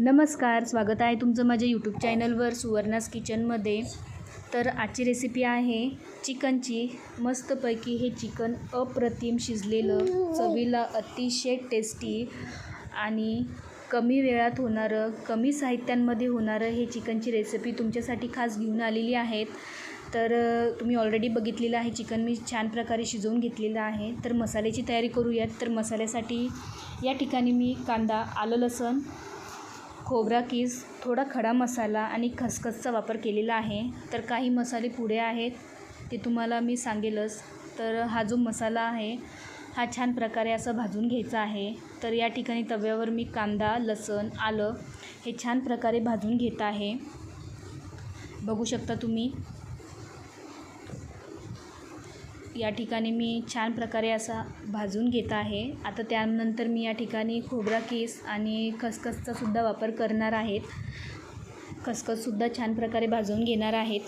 नमस्कार स्वागत आहे तुमचं माझ्या यूट्यूब चॅनलवर सुवर्णास किचनमध्ये तर आजची रेसिपी आहे चिकनची मस्तपैकी हे चिकन अप्रतिम शिजलेलं चवीला अतिशय टेस्टी आणि कमी वेळात होणारं कमी साहित्यांमध्ये होणारं हे चिकनची रेसिपी तुमच्यासाठी खास घेऊन आलेली आहेत. तर तुम्ही ऑलरेडी बघितलेलं आहे चिकन मी छान प्रकारे शिजवून घेतलेलं आहे. तर मसाल्याची तयारी करूयात. तर मसाल्यासाठी या ठिकाणी मी कांदा आलं लसण खोबरा कीस थोडा खडा मसाला आणि खसखसचा वापर केलेला आहे. तर काही मसाले पुढे आहेत. ते तुम्हाला मी सांगेलच. तर हा जो मसाला आहे हा छान प्रकारे असं भाजून घ्यायचा आहे. तर या ठिकाणी तव्यावर मी कांदा लसण आलं हे छान प्रकारे भाजून घेत आहे. बघू शकता तुम्ही. या ठिकाणी मी छान प्रकारे असा भाजून घेत आहे. आता त्यानंतर मी या ठिकाणी खोबरा केस आणि खसखसचा सुद्धा वापर करणार आहेत. खसखससुद्धा छान प्रकारे भाजून घेणार आहेत.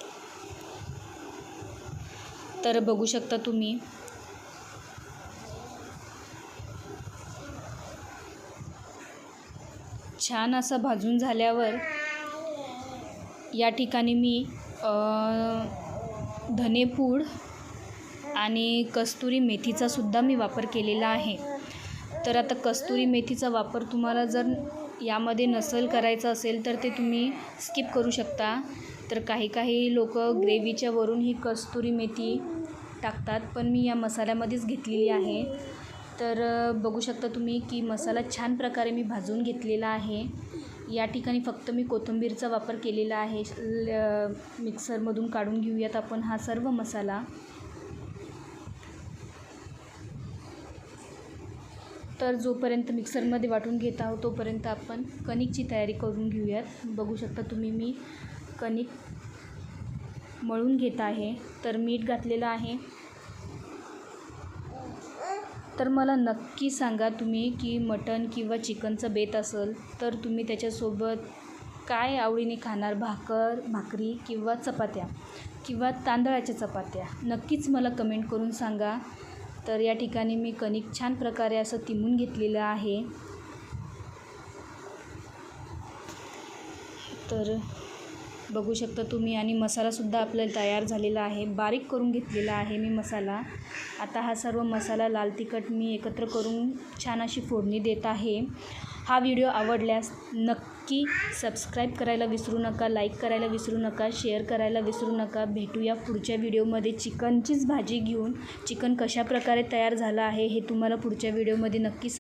तर बघू शकता तुम्ही. छान असं भाजून झाल्यावर या ठिकाणी मी धनेपूड आणि कस्तुरी मेथीचा सुद्धा मी वापर केलेला आहे. तर आता कस्तुरी मेथीचा वापर तुम्हाला जर यामध्ये नसेल करायचा असेल तर ते तुम्ही स्किप करू शकता. तर काही काही लोक ग्रेव्हीच्या वरून ही कस्तुरी मेथी टाकतात पण मी या मसाल्यामध्येच घेतलेली आहे. तर बघू शकता तुम्ही की मसाला छान प्रकारे मी भाजून घेतलेला आहे. या ठिकाणी फक्त मी कोथिंबीरचा वापर केलेला आहे. ल- मिक्सरमधून काढून घेऊयात आपण हा सर्व मसाला. तर जोपर्यंत मिक्सरमध्ये वाटून घेत आहोत तोपर्यंत आपण कणिकची तयारी करून घेऊयात. बघू शकता तुम्ही मी कणिक मळून घेत आहे. तर मीठ घातलेलं आहे. तर मला नक्की सांगा तुम्ही की मटण किंवा चिकनचं बेत असेल तर तुम्ही त्याच्यासोबत काय आवडीने खाणार? भाकर भाकरी किंवा चपात्या किंवा तांदळाच्या चपात्या? नक्कीच मला कमेंट करून सांगा. तर या ठिकाणी मी कणिक छान प्रकारे असं तिमून घेतलेलं आहे. तर बघू शकता तुम्ही. आणि मसालासुद्धा आपल्याला तयार झालेला आहे. बारीक करून घेतलेला आहे मी मसाला. आता हा सर्व मसाला लाल तिखट मी एकत्र करून छान अशी फोडणी देत आहे. हा व्हिडिओ आवडल्यास नक्की सबस्क्राईब करायला विसरू नका लाईक करायला विसरू नका शेअर करायला विसरू नका. भेटूया पुढच्या व्हिडिओमध्ये. चिकनचीच भाजी घेऊन चिकन कशा प्रकारे तयार झालं आहे हे तुम्हाला पुढच्या व्हिडिओमध्ये नक्की